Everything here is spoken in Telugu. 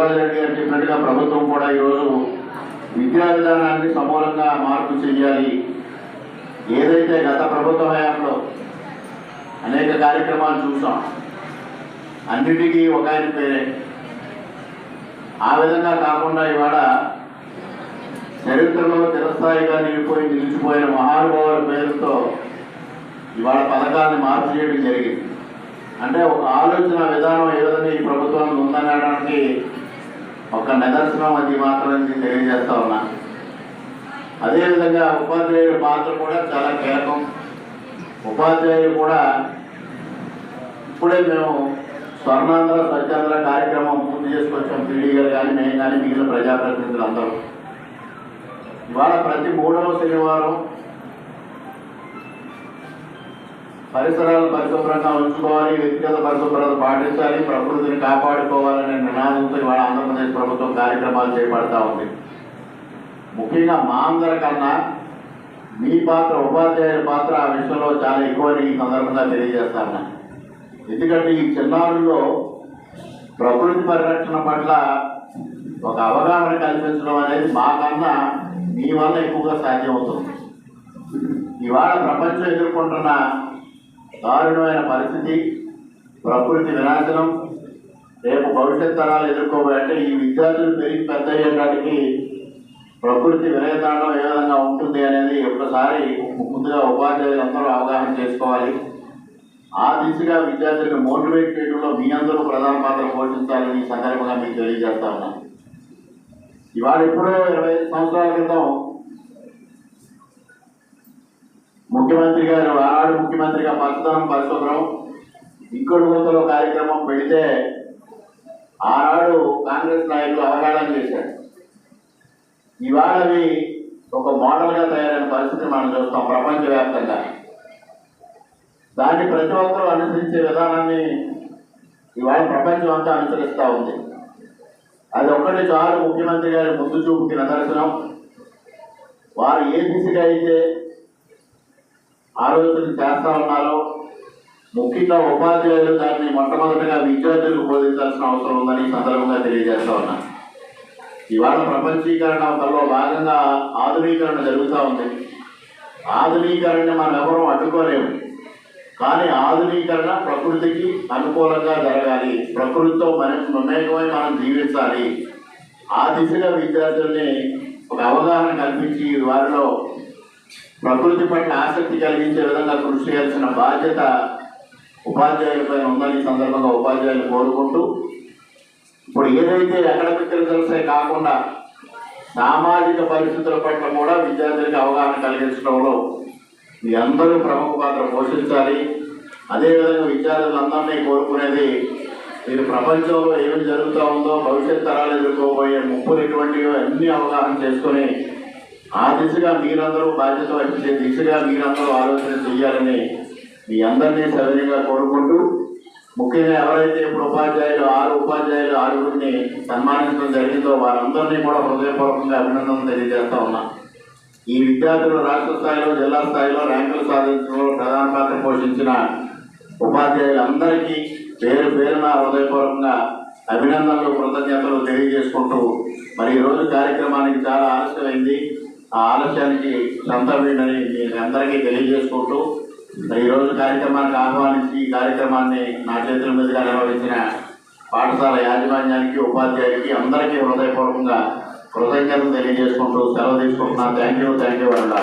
శివరాజ్ రెడ్డి గారు చెప్పినట్టుగా ప్రభుత్వం కూడా ఈరోజు విద్యా విధానాన్ని సమూలంగా మార్పు చేయాలి. ఏదైతే గత ప్రభుత్వ హయాంలో అనేక కార్యక్రమాలు చూసాం అన్నిటికీ ఒక ఆయన పేరే. ఆ విధంగా కాకుండా ఇవాళ చరిత్రలో చిరస్థాయిగా నిలిపోయి నిలిచిపోయిన మహానుభావుల పేరుతో ఇవాళ పథకాన్ని మార్పు చేయడం జరిగింది. అంటే ఒక ఆలోచన విధానం ఏదైనా ఈ ప్రభుత్వం ఉందనడానికి ఒక నిదర్శనం అది మాత్రం నేను తెలియజేస్తా ఉన్నా. అదేవిధంగా ఉపాధ్యాయుడి పాత్ర కూడా చాలా కీలకం. ఉపాధ్యాయుడు కూడా ఇప్పుడే మేము స్వర్ణాంధ్ర స్వచ్ఛాంధ్ర కార్యక్రమం పూర్తి చేసుకొచ్చాం పీడీ గారు కానీ మేము కానీ మిగిలిన ప్రజాప్రతినిధులు అందరూ ఇవాళ ప్రతి మూడవ శనివారం పరిసరాలు పరిశుభ్రంగా ఉంచుకోవాలి వ్యక్తిగత పరిశుభ్రత పాటించాలి ప్రకృతిని కాపాడుకోవాలనే నినాదంతో ఇవాళ ఆంధ్రప్రదేశ్ ప్రభుత్వం కార్యక్రమాలు చేపడతా ఉంది. ముఖ్యంగా మా అందరి కన్నా మీ పాత్ర ఉపాధ్యాయుల పాత్ర ఆ విషయంలో చాలా ఎక్కువని ఈ సందర్భంగా తెలియజేస్తాను ఎందుకంటే ఈ చిన్నారుల్లో ప్రకృతి పరిరక్షణ పట్ల ఒక అవగాహన కల్పించడం అనేది మాకన్నా మీ వల్ల ఎక్కువగా సాధ్యమవుతుంది. ఇవాళ ప్రపంచం ఎదుర్కొంటున్న దారుణమైన పరిస్థితి ప్రకృతి వినాశనం రేపు భవిష్యత్ తరాలు ఎదుర్కోవాలంటే ఈ విద్యార్థులు పెరిగి పెద్ద అయ్యేటానికి ప్రకృతి వినయతాండం ఏ విధంగా ఉంటుంది అనేది ఒక్కసారి ముందుగా ఉపాధ్యాయులు అందరూ అవగాహన చేసుకోవాలి. ఆ దిశగా విద్యార్థులను మోటివేట్ చేయడంలో మీ అందరూ ప్రధాన పాత్ర పోషించాలని ఈ సందర్భంగా మీకు తెలియజేస్తా ఉన్నాను. ఇవాళ ఎప్పుడో ఇరవై ఐదు సంవత్సరాల క్రితం ముఖ్యమంత్రి గారు ఆనాడు ముఖ్యమంత్రిగా పచ్చదనం పరశుభ్రం ఇంకొడు గుంతలో కార్యక్రమం పెడితే ఆనాడు కాంగ్రెస్ నాయకులు అవగాహన చేశారు. ఇవాళవి ఒక మోడల్గా తయారైన పరిస్థితిని మనం చూస్తాం ప్రపంచవ్యాప్తంగా. దాన్ని ప్రతి ఒక్కరూ అనుసరించే విధానాన్ని ఇవాళ ప్రపంచం అంతా అనుసరిస్తూ ఉంది. అది ఒక్కటి చాలు ముఖ్యమంత్రి గారి ముందు చూపుకి నిదర్శనం. వారు ఏ దిశగా అయితే ఆలోచన చేస్తా ఉన్నారో ముఖ్యంగా ఉపాధ్యాయులు దాన్ని మొట్టమొదటిగా విద్యార్థులకు బోధించాల్సిన అవసరం ఉందని సందర్భంగా తెలియజేస్తా ఉన్నాను ఇవాళ ప్రపంచీకరణ వల్ల భాగంగా ఆధునీకరణ జరుగుతూ ఉంది. ఆధునీకరణ మనం ఎవరూ అడ్డుకోలేము. కానీ ఆధునీకరణ ప్రకృతికి అనుకూలంగా జరగాలి. ప్రకృతితో మనం మమేకమై మనం జీవించాలి. ఆ దిశగా విద్యార్థుల్ని ఒక అవగాహన కల్పించి వారిలో ప్రకృతి పట్ల ఆసక్తి కలిగించే విధంగా కృషి చేయాల్సిన బాధ్యత ఉపాధ్యాయులపై ఉందని సందర్భంగా ఉపాధ్యాయులు కోరుకుంటూ ఇప్పుడు ఏదైతే అకాడమిక్ రిజల్ట్సే కాకుండా సామాజిక పరిస్థితుల పట్ల కూడా విద్యార్థులకు అవగాహన కలిగించడంలో మీ అందరూ ప్రముఖ పాత్ర పోషించాలి. అదేవిధంగా విద్యార్థులందరినీ కోరుకునేది మీరు ప్రపంచంలో ఏమి జరుగుతూ ఉందో భవిష్యత్ తరాలు ఎదుర్కోబోయే ముప్పులు ఎటువంటివో అన్ని అవగాహన చేసుకొని ఆ దిశగా మీరందరూ బాధ్యత వహించే దిశగా మీరందరూ ఆలోచన చేయాలని మీ అందరినీ సవినయంగా కోరుకుంటూ ముఖ్యంగా ఎవరైతే ఇప్పుడు ఉపాధ్యాయులు ఆరు ఉపాధ్యాయులు ఆరుగురిని సన్మానించడం జరిగిందో వారందరినీ కూడా హృదయపూర్వకంగా అభినందనలు తెలియజేస్తా ఉన్నా. ఈ విద్యార్థులు రాష్ట్ర స్థాయిలో జిల్లా స్థాయిలో ర్యాంకులు సాధించడంలో ప్రధాన పాత్ర పోషించిన ఉపాధ్యాయులందరికీ పేరు పేరున హృదయపూర్వకంగా అభినందనలు కృతజ్ఞతలు తెలియజేసుకుంటూ మరి ఈరోజు కార్యక్రమానికి చాలా ఆలస్యమైంది. ఆ ఆలస్యానికి సంతమేనని నేను అందరికీ తెలియజేసుకుంటూ ఈరోజు కార్యక్రమానికి ఆహ్వానించి ఈ కార్యక్రమాన్ని నా చేతుల మీదుగా నిర్వహించిన పాఠశాల యాజమాన్యానికి ఉపాధ్యాయుడికి అందరికీ హృదయపూర్వకంగా కృతజ్ఞతలు తెలియజేసుకుంటూ సెలవు తీసుకుంటున్నాను. థ్యాంక్ యూ థ్యాంక్ యూ అన్నా